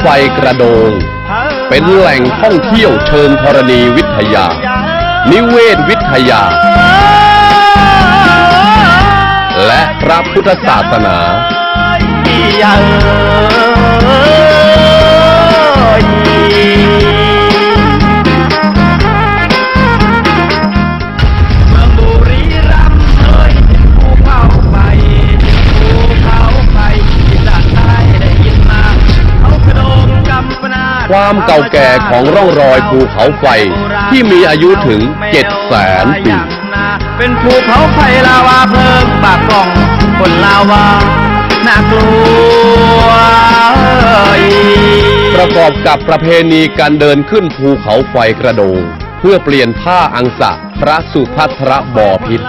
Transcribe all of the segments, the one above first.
ไฟกระโดง เป็นแหล่งท่องเที่ยวเชิงธรณีวิทยา นิเวศวิทยา และพระพุทธศาสนา ความเก่าแก่ของร่องรอยภูเขาไฟที่มีอายุถึง7แสนปี เป็นภูเขาไฟลาวาเพลิงปากกล่องคนลาวาน่ากลัวประกอบกับประเพณีการเดินขึ้นภูเขาไฟกระโดง เพื่อเปลี่ยนผ้าอังสะพระสุพัทรบอพิษ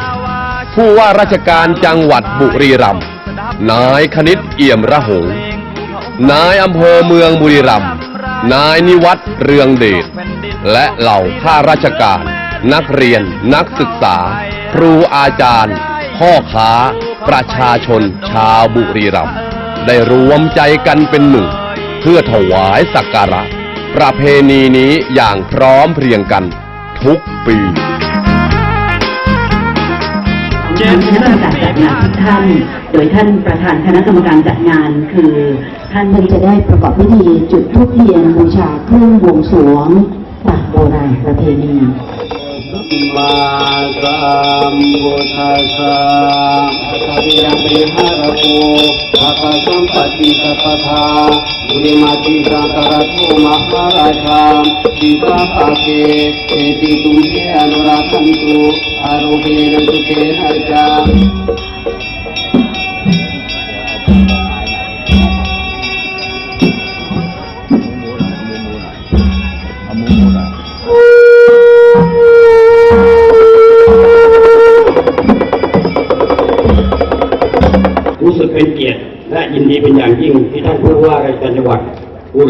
ผู้ว่าราชการจังหวัดบุรีรัมย์นายคณิตเอี่ยมระหงนายอำเภอเมืองบุรีรัมย์ นายนิวัตรเรืองเดชและเหล่าข้าราชการ นักเรียน นักศึกษา ครูอาจารย์ พ่อค้า ประชาชน ชาวบุรีรัมย์ได้รวมใจกันเป็นหนึ่ง เพื่อถวายสักการะ ประเพณีนี้อย่างพร้อมเพรียงกันทุกปี ท่านคณะกรรมการจัดงานทุกท่าน โดยท่านประธานคณะกรรมการจัดงานคือท่านจะได้ประกอบพิธีจุดธูปเทียนบูชาเครื่องบวงสรวงตามโบราณประเพณีมาสัมพุทธัสสะ ปฏิยังปิหารโภภะค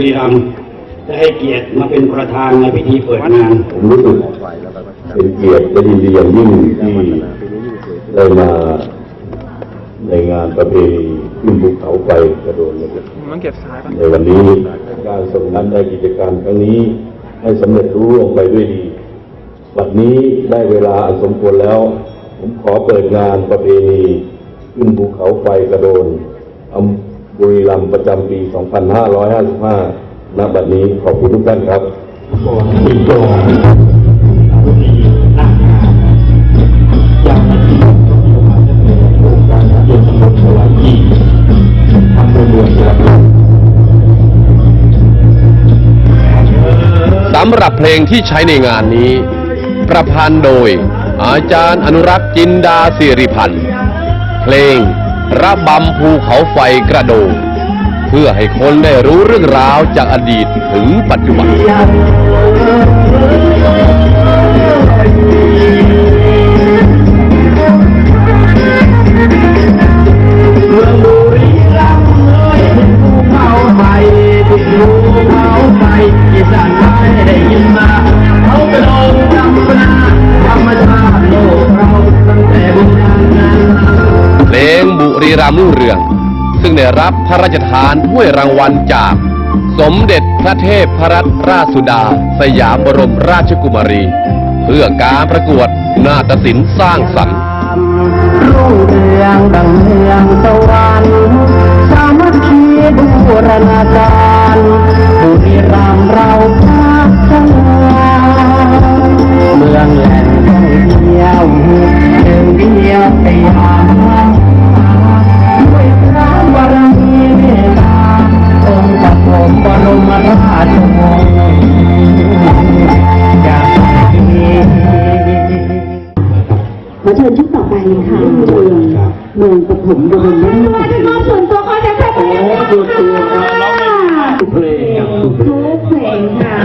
รีรัมย์ได้ให้เกียรติมาเป็นประธานในพิธีเปิดงาน ผมรู้สึกเป็นเกียรติและยินดีอย่างยิ่งที่ได้มาในงานประเพณีขึ้นภูเขาไฟกระโดดนะครับในวันนี้การส่งนั้นในกิจกรรมครั้งนี้ ให้สำเร็จรู้ลงไปด้วยดีบัดนี้ได้เวลาอันสมควรแล้ว ผมขอเปิดงานประเพณี ขึ้นภูเขาไฟกระโดนอำ บุรีรัมย์ประจำปี 2555 ณ บัดนี้ขอบคุณทุกท่านครับก่อนที่ก่อนสำหรับเพลงที่ใช้ในงานนี้ ประพันธ์โดยอาจารย์อนุรักษ์จินดาสิริพันธ์ เพลง ระบำภูเขาไฟกระโดงเพื่อให้คนได้รู้เรื่องราวจากอดีตถึงปัจจุบัน อง ซึ่งได้รับพระราชทานถ้วยรางวัลจาก สมเด็จพระเทพพรัตนราชสุดา สยามบรมราชกุมารี เพื่อการประกวดนาฏศิลป์สร้างสรรค์รุ่งเรืองดังเมืองสวรรค์สามัคคีบูรณาการ มืองปฐมบรมราชสีมาส่วนตัวขอจะใช้เพลงทุกเพลงทุกเพลงค่ะ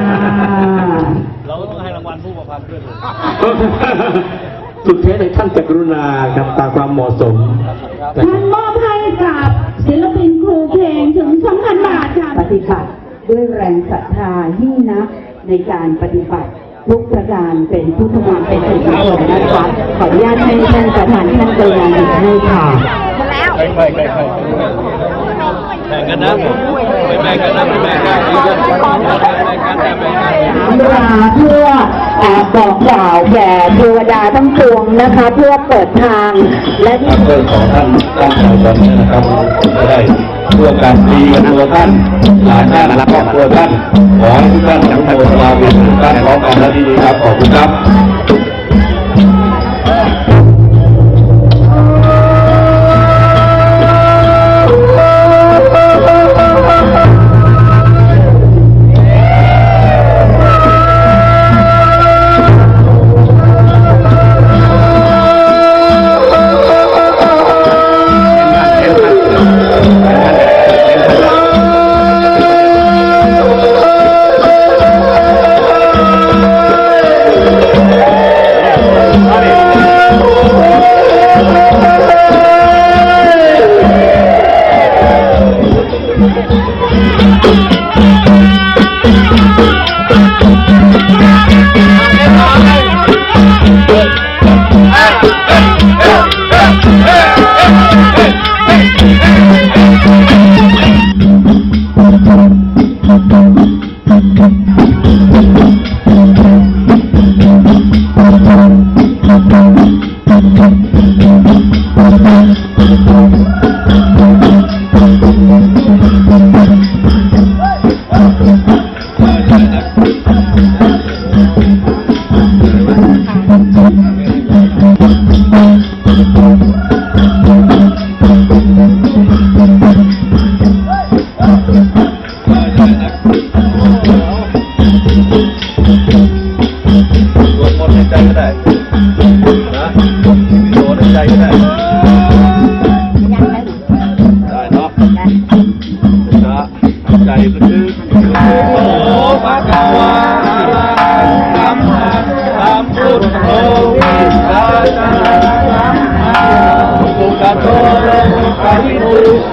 สุดแท้ในท่านจะกรุณาครับตามความเหมาะสมท่านมอบให้กับศิลปินครูเพลงถึง2,000บาทค่ะปฏิบัติด้วยแรงศรัทธายิ่งนักในการปฏิบัติทุกประการเป็นพุทธมามเป็นสิริมงคลนะคะขออนุญาตให้ท่านประธานท่านกรุณาหยิบให้ค่ะ ใครใครใครแข่งกันนะเวลาเพื่อเอ่อบอกกล่าวแก่เทวดาทั้งปวงนะคะ เพื่อเปิดทางและที่เรื่องของท่านตั้งใจตอนนี้นะครับได้ร่วมกันดีกันตัวท่านหลานท่านครอบครัวท่านขอให้ทุกท่านทั้งโมทนาบุญทุกท่านพร้อมกันและดีครับขอบคุณครับ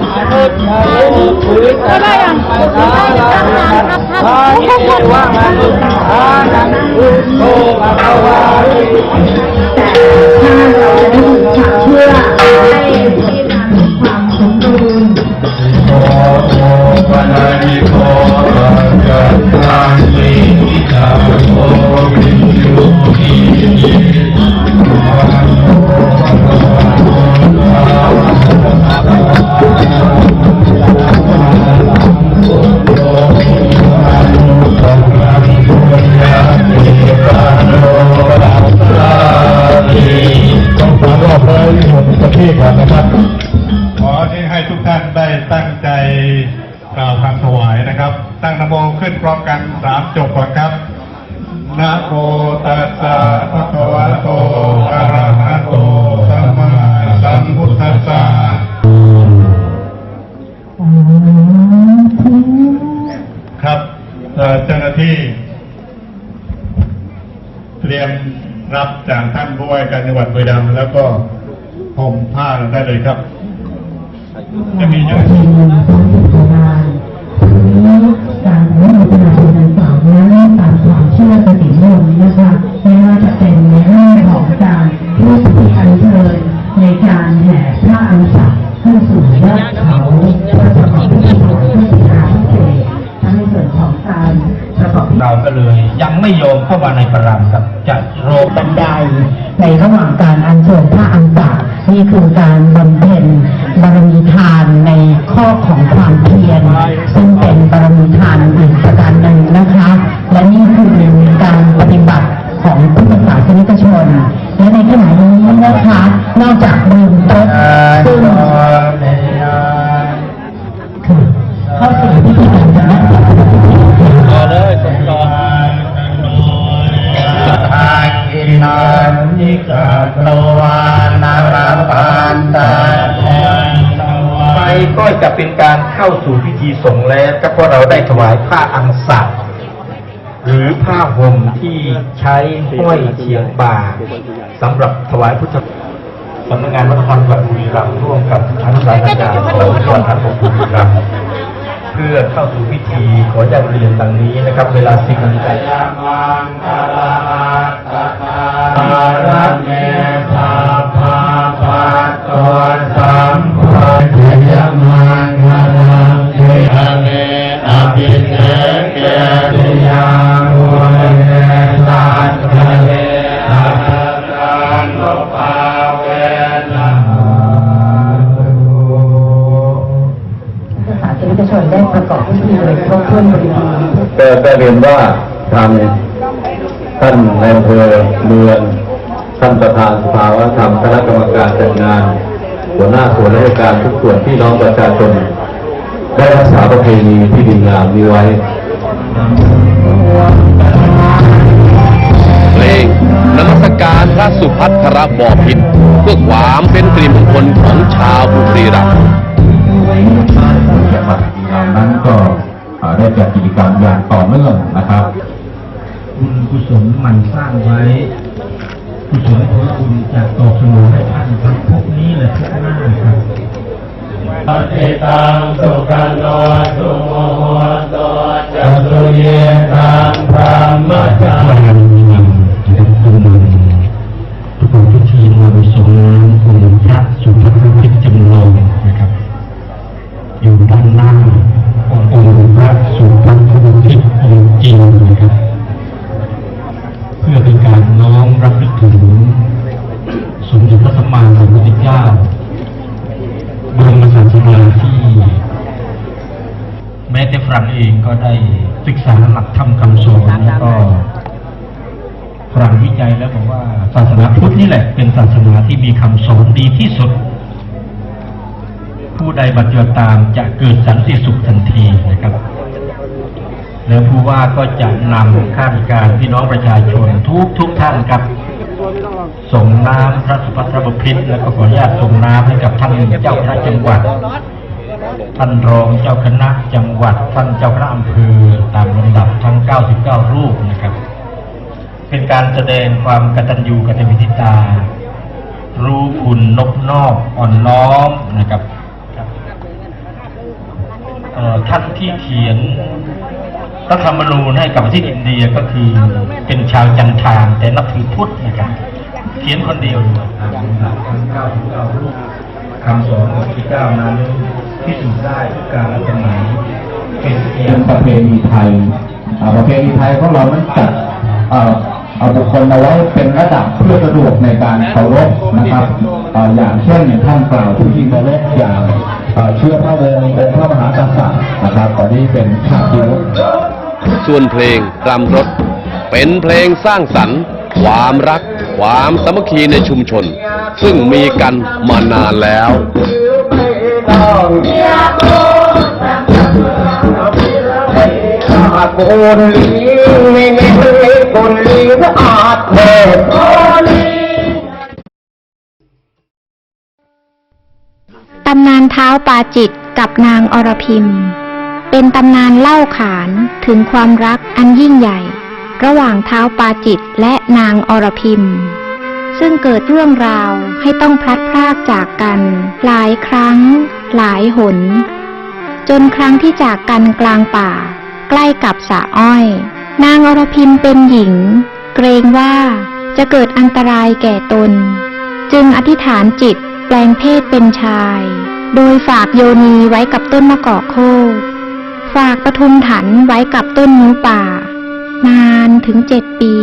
มุตอนุตตโลปุริสนาสาลาภาหิเทวะมนุษย์อานังพุโธภควาติถ้าเราจะได้ยินข่าวเพื่อให้ที่นำความสมดุลโอโอปนายิโกอาจัตตังลิจาโอวิญญู จังหวัดบุรีรัมย์แล้วก็ห่มผ้าได้เลยครับ จะมีอยู่ทีมงานสร้างจักรวาลการอนุโมทนาบุญดังกล่าวนั้นตามความเชื่อกติมนต์นะคะไม่ว่าจะเป็นในเรื่องของการร่วมพิธีอัญเชิญในการแห่พระอังสะขึ้นสู่ยอดเขาเพื่อประกอบพิ เราก็เลย ยังไม่ยอมเข้ามาในประรำครับจะโรบันไดในระหว่างการอัญเชิญพระอังสะนี่คือการบำเพ็ญบารมีทานในข้อของความเพียรซึ่งเป็นบารมีทานอีกประการหนึ่งนะคะ ก็จะเป็นการเข้าสู่พิธีสงฆ์แล้วก็เพราะเราได้ถวายผ้าอังสะหรือผ้าห่มที่ใช้ห้อยเฉียงบ่าสำหรับถวายพุทธสำนักงานวัฒนธรรมจังหวัดบุรีรัมย์ร่วมกับทั้งรายการของจังหวัดบุรีรัมย์เพื่อเข้าสู่พิธีขอจะเรียนดังนี้นะครับ เวลาสิบนาฬิกา ว่าทางท่านในอำเภอเมืองท่านประธานสภาวัฒนธรรมคณะกรรมการจัดงาน หัวหน้าส่วนราชการทุกส่วนพี่น้องประชาชน ได้รักษาประเพณีที่ดีงามนี้ไว้เพลงนมัสการพระสุพัทรบอพิษเพื่อความเป็นสิริมงคลของชาวบุรีรัมย์จังหวัดบุรีรัมย์นั้นก็เอ่อ ได้จัดกิจกรรมอย่างต่อเนื่องนะครับบุญกุศลหมันสร้างไว้กุศลผลบุญจากตอบสนองให้ท่านทั้งพวกนี้และพวกหน้าครับปฏิตังสุขันโนสุโมโหโตจัตุเยตังพระมจาวันนั้นนะครับคุณมันทุกคนทุกทีมาไปส่งน้ำองค์พระสุภพพิษจำลองนะครับ อยู่ด้านหน้าองค์ พระสุภพพิษองค์จริงนะครับ เพื่อเป็นการน้อมรับลึกถึงสมเด็จพระสัมมาสัมพุทธเจ้าบรมศาสดาที่แม้แต่ฝรั่งเองก็ได้ศึกษาหลักธรรมคำสอนแล้วก็ฝรั่งวิจัยแล้วบอกว่าศาสนาพุทธนี่แหละ เป็นศาสนาที่มีคำสอนดีที่สุด ผู้ใดบัติตามจะเกิดสันติสุขทันทีนะครับ แล้วผู้ว่าก็จะนำข้าราชการพี่น้องประชาชนทุกทุกท่านครับส่งน้ำพระสุภัทรบพิตรแล้วก็ขออนุญาตส่งน้ำให้กับท่านเจ้าคณะจังหวัด ท่านรองเจ้าคณะจังหวัด ท่านเจ้าคณะอำเภอตามลำดับทั้ง 99 รูปนะครับ เป็นการแสดงความกตัญญูกตเวทิตา รู้คุณนบนอบอ่อนน้อมนะครับท่านที่เขียน รัฐธรรมนูญให้กับประเทศอินเดียก็คือเป็นชาวจันทานแต่นับถือพุทธนะครับ เขียนคนเดียวเลยตามลำดับทั้ง99รูปคำสอนของพระเจ้านั้นพิสูจได้ทุกการสมัยเป็นเพียเป็งนประเพณีไทยประเพณีไทยของเรานั้นจัดเอาบุคคลเอาไว้เป็นระดับเพื่อสะดวกในการเคารพนะครับอย่างเช่นท่านกล่าวถึงที่เคารพอย่างเชื่อพระวงศ์องค์พระมหากษัตริย์นะครับตอนนี้เป็นชาติยุ ส่วนเพลงรำรถ เป็นเพลงสร้างสรรค์ ความรัก ความสามัคคีในชุมชน ซึ่งมีกันมานานแล้วโกนลีไม่ไม่ไม่โกนลีอาจเถิดโกนลีตำนานเท้าปาจิตกับนางอรพิม เป็นตำนานเล่าขานถึงความรักอันยิ่งใหญ่ ระหว่างเท้าปาจิตและนางอรพิม ซึ่งเกิดเรื่องราวให้ต้องพลัดพรากจากกัน หลายครั้ง หลายหน จนครั้งที่จากกันกลางป่า ใกล้กับสะอ้อย นางอรพิมเป็นหญิง เกรงว่าจะเกิดอันตรายแก่ตน จึงอธิษฐานจิตแปลงเพศเป็นชาย โดยฝากโยนีไว้กับต้นมะกอกโคก ฝากปทุมถันไว้กับต้นนิ้วป่า นานถึงเจ็ดปี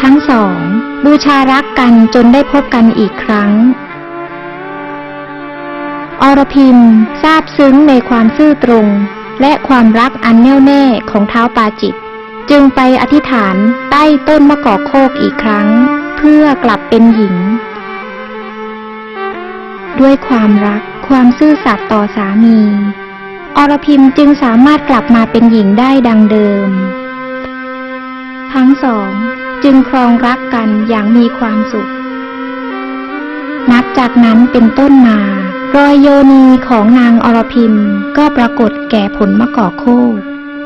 ทั้งสอง บูชารักกันจนได้พบกันอีกครั้ง อรพิมทราบซึ้งในความซื่อตรง และความรักอันแน่วแน่ของเท้าปาจิต จึงไปอธิษฐานใต้ต้นมะกอกโคกอีกครั้ง เพื่อกลับเป็นหญิง ด้วยความรักความซื่อสัตย์ต่อสามี อรพิมจึงสามารถกลับมาเป็นหญิงได้ดังเดิม ทั้งสองจึงครองรักกันอย่างมีความสุข นับจากนั้นเป็นต้นมารอยโยนีของนางอรพิมก็ปรากฏแก่ผลมะกอกโคก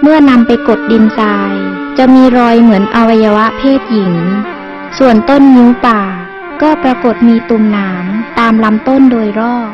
เมื่อนำไปกดดินทราย จะมีรอยเหมือนอวัยวะเพศหญิง ส่วนต้นนิ้วป่า ก็ปรากฏมีตุ่มหนามตามลำต้นโดยรอบ